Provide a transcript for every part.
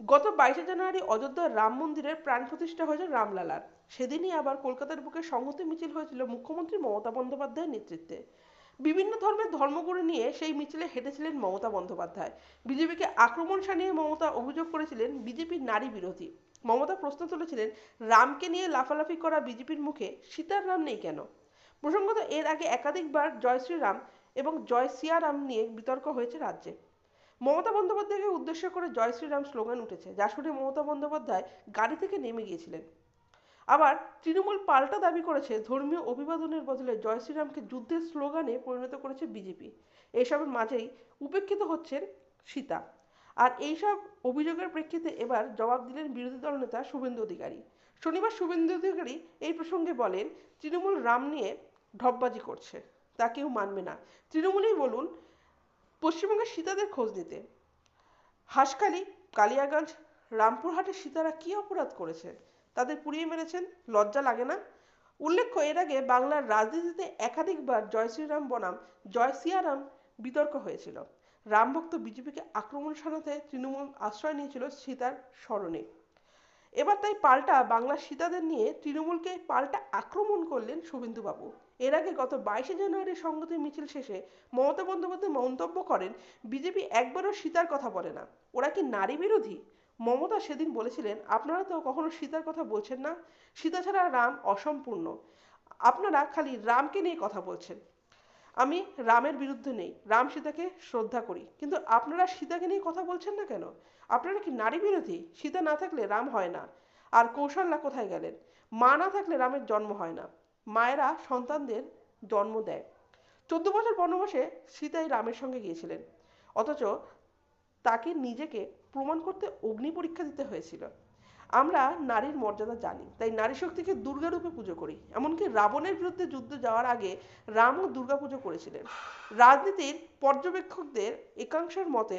গত বাইশে জানুয়ারি অযোধ্যার রাম মন্দিরের প্রাণ প্রতিষ্ঠা হয়েছে রামলালার। সেদিনই আবার কলকাতার বুকে সংহতি মিছিল হয়েছিল মুখ্যমন্ত্রী মমতা বন্দ্যোপাধ্যায়ের নেতৃত্বে। বিভিন্ন ধর্মের ধর্মগুরু নিয়ে সেই মিছিলে হেঁটেছিলেন মমতা বন্দ্যোপাধ্যায়। বিজেপিকে আক্রমণ সানিয়ে মমতা অভিযোগ করেছিলেন বিজেপির নারী বিরোধী। মমতা প্রশ্ন তুলেছিলেন, রামকে নিয়ে লাফালাফি করা বিজেপির মুখে সীতার রাম নেই কেন? প্রসঙ্গত এর আগে একাধিকবার জয় শ্রীরাম এবং জয় সিয়ারাম নিয়ে বিতর্ক হয়েছে রাজ্যে। মমতা বন্দ্যোপাধ্যায়কে উদ্দেশ্য করে জয় শ্রীরাম স্লোগান উঠেছে, যা শুনে মমতা বন্দ্যোপাধ্যায় গাড়ি থেকে নেমে গিয়েছিলেন। আবার তৃণমূল পাল্টা দাবি করেছে, ধর্মীয় অভিবাদনের বদলে জয় শ্রীরামকে যুদ্ধের স্লোগানে পরিণত করেছে বিজেপি। এসবের মাঝেই উপেক্ষিত হচ্ছেন সীতা। আর এইসব অভিযোগের প্রেক্ষিতে এবার জবাব দিলেন বিরোধী দলনেতা শুভেন্দু অধিকারী। শনিবার শুভেন্দু অধিকারী এই প্রসঙ্গে বলেন, তৃণমূল রাম নিয়ে ঢপবাজি করছে, তা কেউ মানবে না। তৃণমূলেই বলুন পশ্চিমবঙ্গের সীতাদের খোঁজ নিতে। হাসখালি, কালিয়াগঞ্জ রামপুরহাটের সীতারা কি অপরাধ করেছে, তাদের পুড়িয়ে মেরেছেন, লজ্জা লাগে না? উল্লেখ্য, এর আগে বাংলার রাজনীতিতে একাধিকবার জয় শ্রীরাম বনাম, জয় সিয়ারাম বিতর্ক হয়েছিল। রামভক্ত বিজেপিকে আক্রমণ সানাতে তৃণমূল আশ্রয় নিয়েছিল সীতার স্মরণে। এবার তাই পাল্টা বাংলার সীতাদের নিয়ে তৃণমূলকে পাল্টা আক্রমণ করলেন শুভেন্দুবাবু এর আগে গত বাইশে জানুয়ারি সংগতি মিছিল শেষে মমতা বন্দ্যোপাধ্যায় মন্তব্য করেন, বিজেপি একবারও সীতার কথা বলে না। ওরা কি নারী বিরোধী? মমতা সেদিন বলেছিলেন, আপনারা তো কখনো সীতার কথা বলছেন না। সীতা ছাড়া রাম অসম্পূর্ণ। আপনারা খালি রামকে নিয়ে কথা বলছেন। আমি রামের বিরুদ্ধে নেই, রাম সীতাকে শ্রদ্ধা করি। কিন্তু আপনারা সীতাকে নিয়ে কথা বলছেন না কেন? আপনারা কি নারী বিরোধী? সীতা না থাকলে রাম হয় না। আর কৌশল্যা কোথায় গেলেন? মা না থাকলে রামের জন্ম হয় না। মায়েরা সন্তানদের জন্ম দেয়। চোদ্দ বছর বনবাসে সীতাই রামের সঙ্গে গিয়েছিলেন। অথচ তাকে নিজেকে প্রমাণ করতে অগ্নি পরীক্ষা দিতে হয়েছিল। আমরা নারীর মর্যাদা জানি, তাই নারী শক্তিকে দুর্গা রূপে পুজো করি। এমনকি রাবণের বিরুদ্ধে যুদ্ধ যাওয়ার আগে রামও দুর্গা পুজো করেছিলেন। রাজনীতির পর্যবেক্ষকদের একাংশের মতে,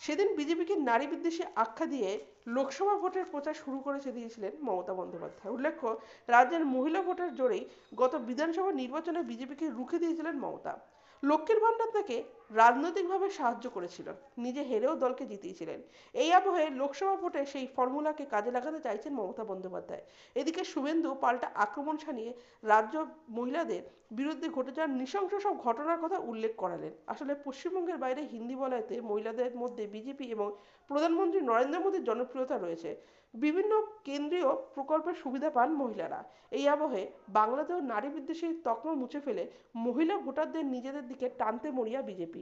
সেদিন বিজেপিকে নারী বিদ্বেষে আখ্যা দিয়ে লোকসভা ভোটের প্রচার শুরু করেছে দিয়েছিলেন মমতা বন্দ্যোপাধ্যায়। উল্লেখ্য, রাজ্যের মহিলা ভোটের জোরেই গত বিধানসভা নির্বাচনে বিজেপিকে রুখে দিয়েছিলেন মমতা। লক্ষ্মীর ভাণ্ডার তাকে রাজনৈতিকভাবে সাহায্য করেছিল নিজে হেরেও দলকে জিতিয়েছিলেন। এই আবহে লোকসভা ভোটে সেই ফর্মুলাকে কাজে লাগাতে চাইছেন মমতা বন্দ্যোপাধ্যায়। এদিকে শুভেন্দু পাল্টা আক্রমণ ছানিয়ে রাজ্য মহিলাদের বিরুদ্ধে ঘটে যাওয়া নৃশংস সব ঘটনার কথা উল্লেখ করালেন। আসলে পশ্চিমবঙ্গের বাইরে হিন্দি বলয়তে মহিলাদের মধ্যে বিজেপি এবং প্রধানমন্ত্রী নরেন্দ্র মোদীর জনপ্রিয়তা রয়েছে। বিভিন্ন কেন্দ্রীয় প্রকল্পের সুবিধা পান মহিলারা। এই আবহে বাংলাতেও নারী বিদ্বেষী তকমা মুছে ফেলে মহিলা ভোটারদের নিজেদের দিকে টানতে মরিয়া বিজেপি।